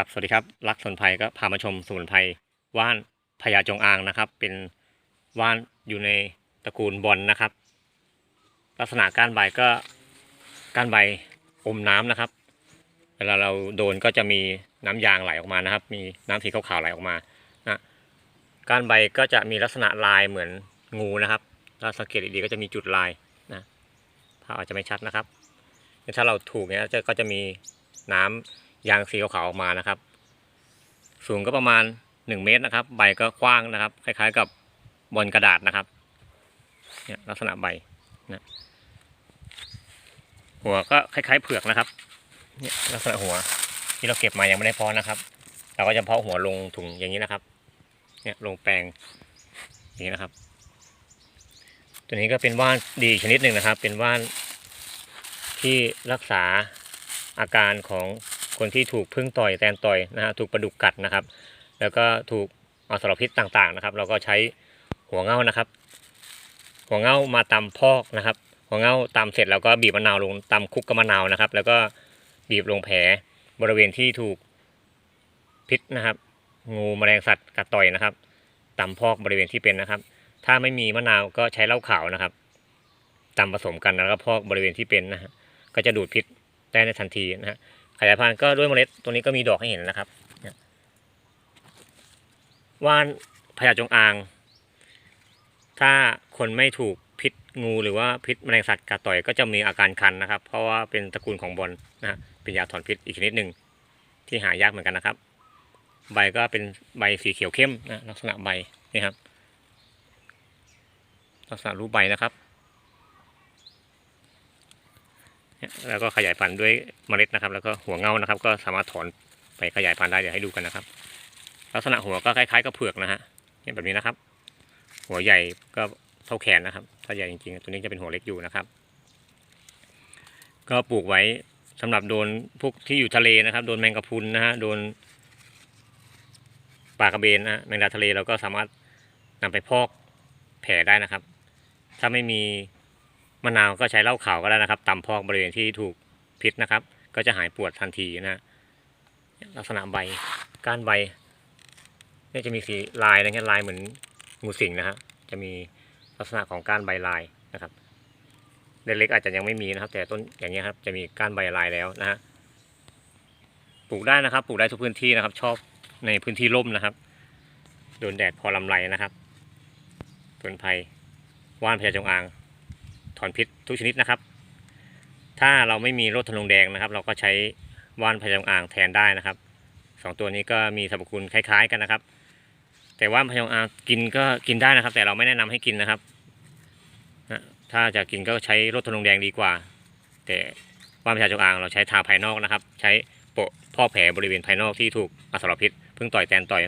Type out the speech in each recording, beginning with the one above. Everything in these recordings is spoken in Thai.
ครับสวัสดีครับรักสนไพรก็พามาชมสมุนไพรว่านพญาจงอางนะครับ เป็นว่านอยู่ในตระกูลบอลนะครับ ลักษณะก้านใบก็ก้านใบอมน้ำนะครับ เวลาเราโดนก็จะมีน้ำยางไหลออกมานะครับ มีน้ำสีขาวๆไหลออกมานะก้านใบก็จะมีลักษณะลายเหมือนงูนะครับถ้าสังเกตดีๆก็จะมีจุดลายนะภาพอาจจะไม่ชัดนะครับถ้าเราถูกเนี้ยก็จะมีน้ำ ยางสีขาวๆออกมานะครับ สูงก็ประมาณ1เมตรนะครับ ใบก็กว้างนะครับ คล้ายๆกับบอลกระดาษนะครับเนี่ยลักษณะใบนะหัวก็คล้ายๆเผือกนะครับเนี่ยลักษณะหัวที่เราเก็บมายังไม่ได้เพาะนะครับ เราก็จะเพาะหัวลงถุงอย่างนี้นะครับ เนี่ยลงแปลงอย่างนี้นะครับ ตัวนี้ก็เป็นว่านดีชนิดหนึ่งนะครับ เป็นว่านที่รักษาอาการของ คนที่ถูกพึ่งต่อยแตนต่อยนะฮะถูกปลาดุกกัดนะครับ แล้วก็ถูกเอาสารพิษต่างๆนะครับ เราก็ใช้หัวเง่านะครับ หัวเง่ามาตำพอกนะครับ หัวเง่าตำเสร็จแล้วก็บีบมะนาวลงตำคุกกับมะนาวนะครับ แล้วก็บีบลงแผลบริเวณที่ถูกพิษนะครับ งูแมลงสัตว์กัดต่อยนะครับตำพอกบริเวณที่เป็นนะครับ ถ้าไม่มีมะนาวก็ใช้เหล้าขาวนะครับตำผสมกันแล้วก็พอกบริเวณที่เป็นนะฮะก็จะดูดพิษได้ในทันทีนะฮะ ขยายพันธุ์ก็ด้วยเมล็ดตัวนี้ก็มีดอกให้เห็นนะครับว่านพญาจงอาง ถ้าคนไม่ถูกพิษงูหรือว่าพิษแมลงสัตว์กัดต่อยก็จะมีอาการคันนะครับ เพราะว่าเป็นตระกูลของบอลนะฮะเป็นยาถอนพิษอีกชนิดหนึ่งที่หายากเหมือนกันนะครับ ใบก็เป็นใบสีเขียวเข้มนะลักษณะใบนี่ครับลักษณะรูปใบนะครับ เนี่ย แล้วก็ขยายพันธุ์ด้วยเมล็ดนะครับ แล้วก็หัวเงานะครับ ก็สามารถถอนไปขยายพันธุ์ได้เดี๋ยวให้ดูกันนะครับ ลักษณะหัวก็คล้ายๆกับเผือกนะฮะเนี่ยแบบนี้นะครับ หัวใหญ่ก็เท่าแขนนะครับ ถ้าใหญ่จริงๆตัวนี้จะเป็นหัวเล็กอยู่นะครับ ก็ปลูกไว้สำหรับโดนพวกที่อยู่ทะเลนะครับ โดนแมงกะพรุนนะฮะโดนปลากระเบนนะฮะแมงดาทะเลเราก็สามารถนำไปพอกแผลได้นะครับ ถ้าไม่มี มะนาวก็ใช้เหล้าขาวก็ได้นะครับตำพอกบริเวณที่ถูกพิษนะครับ ก็จะหายปวดทันทีนะลักษณะใบก้านใบเนี่ยจะมีสีลายนะครับลายเหมือนงูสิงนะฮะจะมีลักษณะของก้านใบลายนะครับเล็กๆอาจจะยังไม่มีนะครับ แต่ต้นอย่างเงี้ยครับจะมีก้านใบลายแล้วนะฮะปลูกได้นะครับ ปลูกได้ทุกพื้นที่นะครับ ชอบในพื้นที่ร่มนะครับโดนแดดพอลำไรนะครับสมุนไพรว่านพญาจงอาง ถอนพิษทุกชนิดนะครับ ถ้าเราไม่มีโรคทะลงแดงนะครับ เราก็ใช้ว่านพยองอ่างแทนได้นะครับสองตัวนี้ก็มีสรรพคุณคล้าย ๆ กันนะครับ แต่ว่านพยองอ่างกินก็กินได้นะครับ แต่เราไม่แนะนำให้กินนะครับนะถ้าจะกินก็ใช้โรคทะลงแดงดีกว่า แต่ว่านพยาจงอ่างเราใช้ทาภายนอกนะครับ ใช้โปะพ่อแผลบริเวณภายนอกที่ถูกอสรพิษเพิ่งต่อยแตนต่อย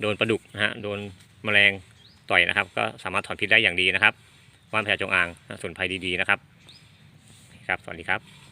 โดนปลาดุกนะฮะโดนแมลงต่อยนะครับ ก็สามารถถอนพิษได้อย่างดีนะครับ ว่านพญาจงอางส่วนภัยดีๆนะครับ ครับ สวัสดีครับ